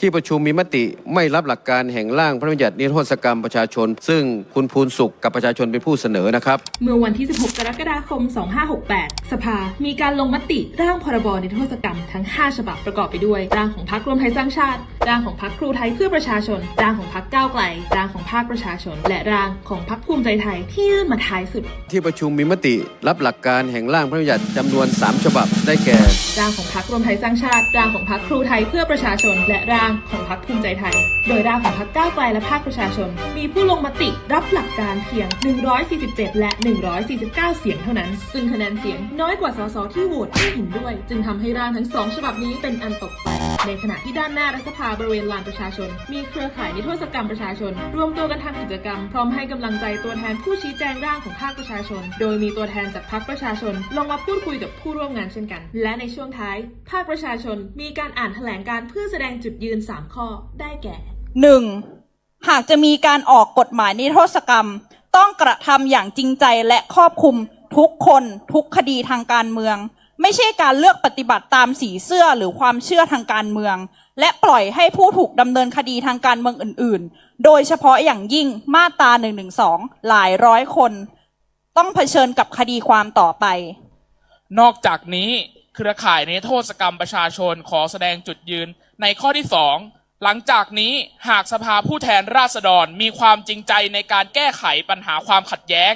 ที่ประชุมมีมติไม่รับหลักการแห่งร่างพระราชบัญญัตินิรโทษกรรมประชาชน ซึ่งคุณภูนสุขกับประชาชนเป็นผู้เสนอนะครับ เมื่อวันที่ 16 กรกฎาคม 2568 สภา มีการลงมติร่างพรบนิรโทษกรรมทั้ง 5 ฉบับประกอบไปด้วย ร่างของพรรครวมไทยสร้างชาติ ร่างของพรรคครูไทยเพื่อประชาชน ร่างของพรรคก้าวไกล ร่างของภาคประชาชน และร่างของพรรคภูมิใจไทยที่ยื่นมาท้ายสุด ที่ประชุมมีมติรับหลักการแห่งร่างพระราชบัญญัติจำนวน 3 ฉบับ ได้แก่ ร่างของพรรครวมไทยสร้างชาติ ร่างของพรรคครูไทยเพื่อประชาชน และร่างของพรรคภูมิใจไทย โดยร่างของพรรคก้าวไกลและภาคประชาชน มีผู้ลงมติรับหลักการเพียง 147 และ 149 เสียงเท่านั้น ซึ่งคะแนนเสียงน้อยกว่าสสที่โหวตไม่เห็นด้วย จึงทำให้ร่างทั้งสองฉบับนี้เป็นอันตกไป ในขณะที่ด้านหน้ารัฐสภาบริเวณลานประชาชน มีเครือข่ายนิรโทษกรรมประชาชน รวมตัวกันทำกิจกรรม พร้อมให้กำลังใจตัวแทนผู้ชี้แจงร่างของภาคประชาชน โดยมีตัวแทนจากพรรคประชาชน ลงมาพูดคุยกับผู้ร่วมงานเช่นกัน และในช่วงท้าย ภาคประชาชนมีการอ่านแถลงการเพื่อแสดงจุดยืน3ข้อได้แก่ หนึ่งหากจะมีการออกกฎหมายนิรโทษกรรม ต้องกระทำอย่างจริงใจและครอบคลุมทุกคนทุกคดีทางการเมือง ไม่ใช่การเลือกปฏิบัติตามสีเสื้อหรือความเชื่อทางการเมือง และปล่อยให้ผู้ถูกดำเนินคดีทางการเมืองอื่น ๆ โดยเฉพาะอย่างยิ่งมาตรา1นึหลายร้อยคน ต้องเผชิญกับคดีความต่อไป นอกจากนี้ เครือข่ายในโทษกรรมประชาชนขอแสดงจุดยืนในข้อที่สองหลังจากนี้หากสภาผู้แทนราษฎรมีความจริงใจในการแก้ไขปัญหาความขัดแย้ง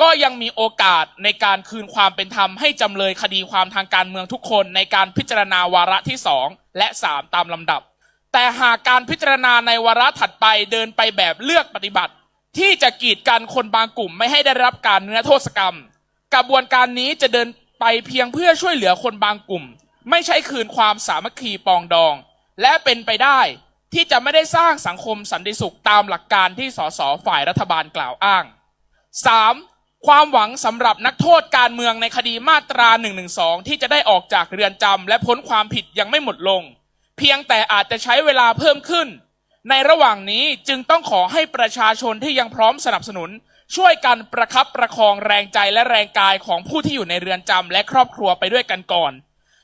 ก็ยังมีโอกาสในการคืนความเป็นธรรมให้จำเลยคดีความทางการเมืองทุกคนในการพิจารณาวาระที่สองและสามตามลำดับ แต่หากการพิจารณาในวาระถัดไปเดินไปแบบเลือกปฏิบัติ ที่จะกีดกันคนบางกลุ่มไม่ให้ได้รับการเนื้อโทษกรรม กระบวนการนี้จะเดิน ไปเพียงเพื่อช่วยเหลือคนบางกลุ่ม ไม่ใช่คืนความสามัคคีปองดอง และเป็นไปได้ที่จะไม่ได้สร้างสังคมสันติสุขตามหลักการที่สสฝ่ายรัฐบาลกล่าวอ้าง 3. ความหวังสำหรับนักโทษการเมืองในคดีมาตรา 112 ที่จะได้ออกจากเรือนจำและพ้นความผิดยังไม่หมดลง เพียงแต่อาจจะใช้เวลาเพิ่มขึ้น ในระหว่างนี้จึงต้องขอให้ประชาชนที่ยังพร้อมสนับสนุน ช่วยกันประคับประคองแรงใจและแรงกายของผู้ที่อยู่ในเรือนจำและครอบครัวไปด้วยกันก่อน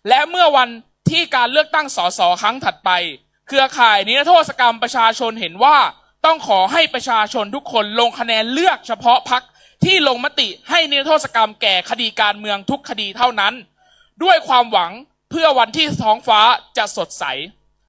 และเมื่อวันที่การเลือกตั้งสสครั้งถัดไป เครือข่ายนิรโทษกรรมประชาชนเห็นว่า ต้องขอให้ประชาชนทุกคนลงคะแนนเลือกเฉพาะพักที่ลงมติให้นิรโทษกรรมแก่คดีการเมืองทุกคดีเท่านั้น ด้วยความหวังเพื่อวันที่ท้องฟ้าจะสดใส